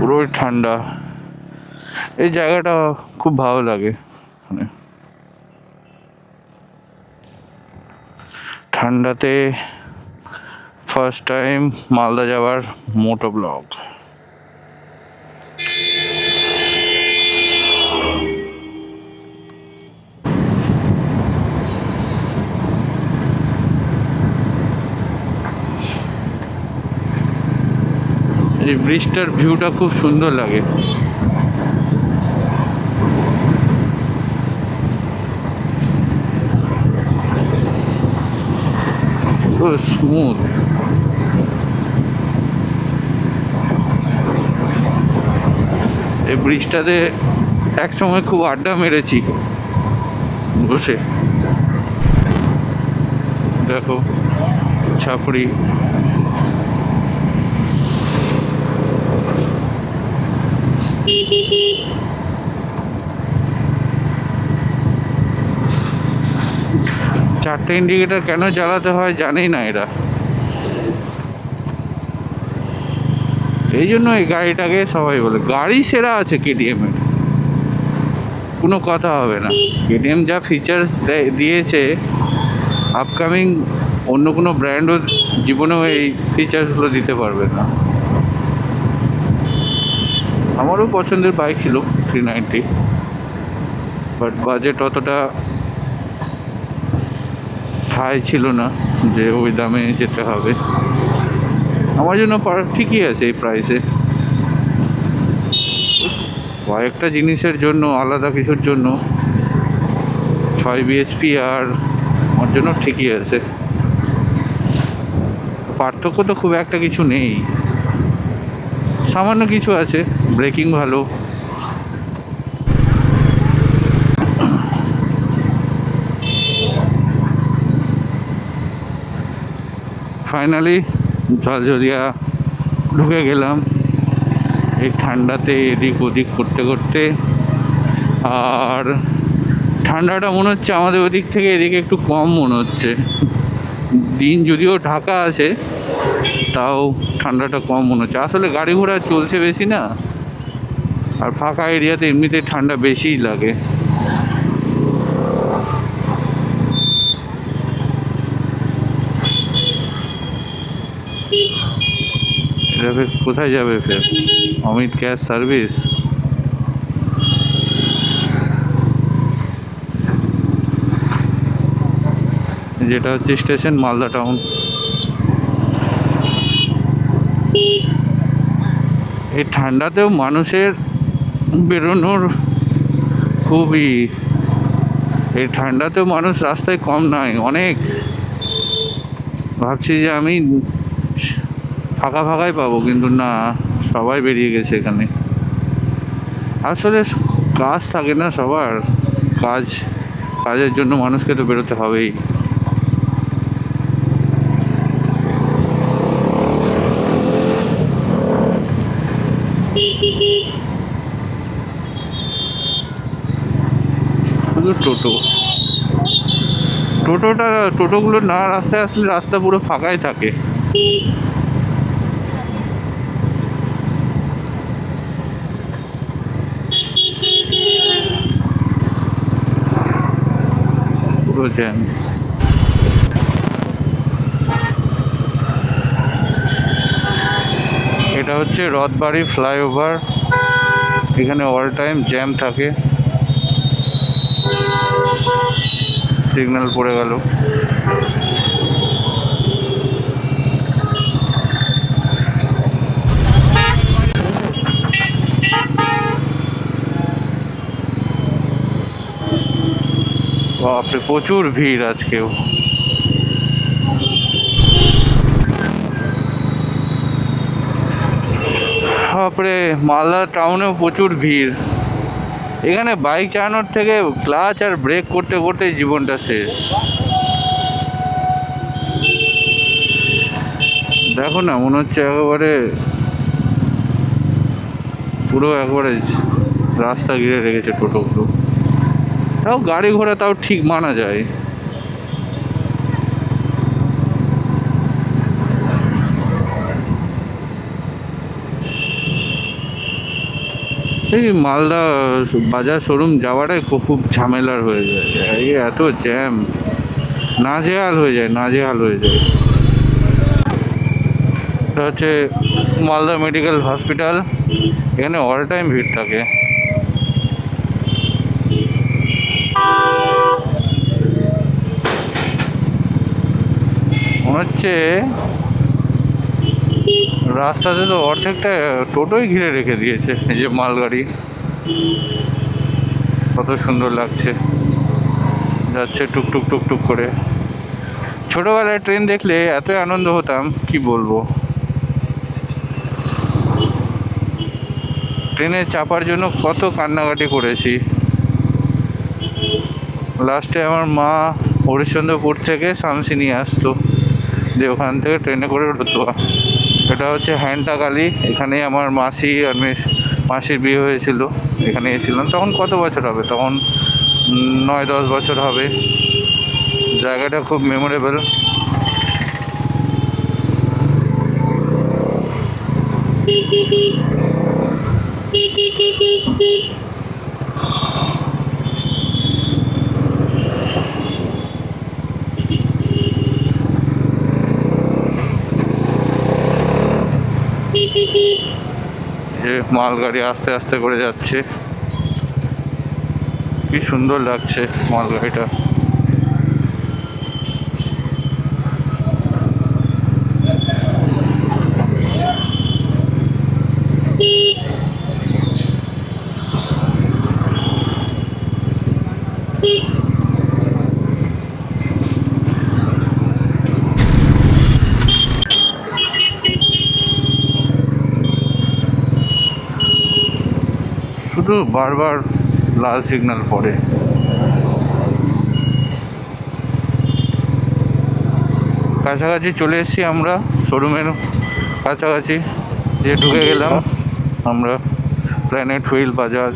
পুরোই ঠান্ডা। এই জায়গাটা খুব ভালো লাগে মানে। ঠান্ডাতে ফার্স্ট টাইম মালদা যাওয়ার মোটো ব্লগ এই ব্রিজটার ভিউটা খুব সুন্দর লাগে। স্মুথ এই ব্রিজটাতে এক সময় খুব আড্ডা মেরেছি বসে। দেখো, ছাপড়ি। চারটে ইন্ডিকেটার কেন জ্বালাতে হয় জানি না এরা। এই জন্য এই গাড়িটাকে সবাই বলে, গাড়ি সেরা আছে কেটিএম এর। কোনো কথা হবে না। কেটিএম যা ফিচার্স দিয়েছে আপকামিং অন্য কোনো ব্র্যান্ডও জীবনেও এই ফিচার্সগুলো দিতে পারবে না। আমারও পছন্দের বাইক ছিল থ্রি নাইনটি বাট বাজেট অতটা হাই ছিল না যে ওই দামে যেতে হবে। আমার জন্য ঠিকই আছে এই প্রাইসে কয়েকটা জিনিসের জন্য, আলাদা কিছুর জন্য, ছয় বিএইচপি আর আমার জন্য ঠিকই আছে। পার্থক্য তো খুব একটা কিছু নেই। সামান্য কিছু আছে। ব্রেকিং ভালো। ফাইনালি ঝলঝরিয়া ঢুকে গেলাম। এই ঠান্ডাতে এদিক ওদিক করতে করতে। আর ঠান্ডাটা মনে হচ্ছে আমাদের ওদিক থেকে এদিকে একটু কম মনে হচ্ছে। দিন যদিও ঢাকা আছে, তাও ঠান্ডাটা কম মনে হচ্ছে। আসলে গাড়ি ঘোড়া চলছে বেশি না। আর ফাঁকা এরিয়াতে এমনিতে ঠান্ডা বেশিই লাগে। এটা কোথায় যাবে ফের? Amit cash service? যেটা হচ্ছে স্টেশন, মালদা টাউন। এই ঠান্ডাতেও মানুষের বেরোনোর খুবই, এই ঠান্ডাতেও মানুষ রাস্তায় কম নয়, অনেক। ভাবছি যে আমি ফাঁকা ফাঁকাই পাবো, কিন্তু না, সবাই বেরিয়ে গেছে এখানে। আসলে কাজ থাকে না সবার, কাজ, কাজের জন্য মানুষকে তো বেরোতে হবেই। শুধু টোটো। টোটোটা, টোটোগুলো না রাস্তায় আসলে রাস্তা পুরো ফাঁকাই থাকে। পুরো জ্যাম। এটা হচ্ছে রথবাড়ি ফ্লাইওভার। এখানে অল টাইম জ্যাম থাকে। সিগন্যাল পড়ে গেল। বাপরে প্রচুর ভিড় আজকেও। বাপরে মালদা টাউনেও প্রচুর ভিড়। এখানে বাইক চালানোর থেকে ক্লাচ আর ব্রেক করতে করতে জীবনটা শেষ। দেখো না, মনে হচ্ছে একেবারে পুরো একবারে রাস্তা ঘিরে রেখেছে টোটোগুলো। তাও গাড়ি ঘোড়া তাও ঠিক মানা যায়। এই মালদা বাজার শোরুম যাওয়াটাই খুব ঝামেলার হয়ে যায়। এই এত জ্যাম নাজেহাল হয়ে যায়, নাজেহাল হয়ে যায়। এটা হচ্ছে মালদা মেডিকেল হসপিটাল। এখানে অল টাইম ভিড় থাকে। হচ্ছে রাস্তাতে তো অর্ধেকটা টোটোই ঘিরে রেখে দিয়েছে, এই যে মালগাড়ি। কত সুন্দর লাগছে। যাচ্ছে টুকটুক টুকটুক করে। ছোটোবেলায় ট্রেন দেখলে এতই আনন্দ হতাম, কি বলব। ট্রেনে চাপার জন্য কত কান্নাকাটি করেছি। লাস্টে আমার মা হরিশ্চন্দ্রপুর থেকে শামসি নিয়ে আসতো দিয়ে ওখান থেকে ট্রেনে করে রতুয়া এটা হচ্ছে হ্যান্ডাকালি এখানে আমার মাসি আর মেস মাসির বিয়ে হয়েছিল। এখানে এসেছিলাম। তখন কত বছর হবে? তখন নয়, দশ বছর হবে। জায়গাটা খুব মেমোরেবল যে মালগাড়ি আস্তে আস্তে করে যাচ্ছে। কি সুন্দর লাগছে মালগাড়িটা। শুধু বারবার লাল সিগন্যাল পড়ে। কাছাকাছি চলে এসেছি আমরা, শোরুমের কাছাকাছি, যে ঢুকে গেলাম আমরা প্ল্যানেট হুইল বাজাজ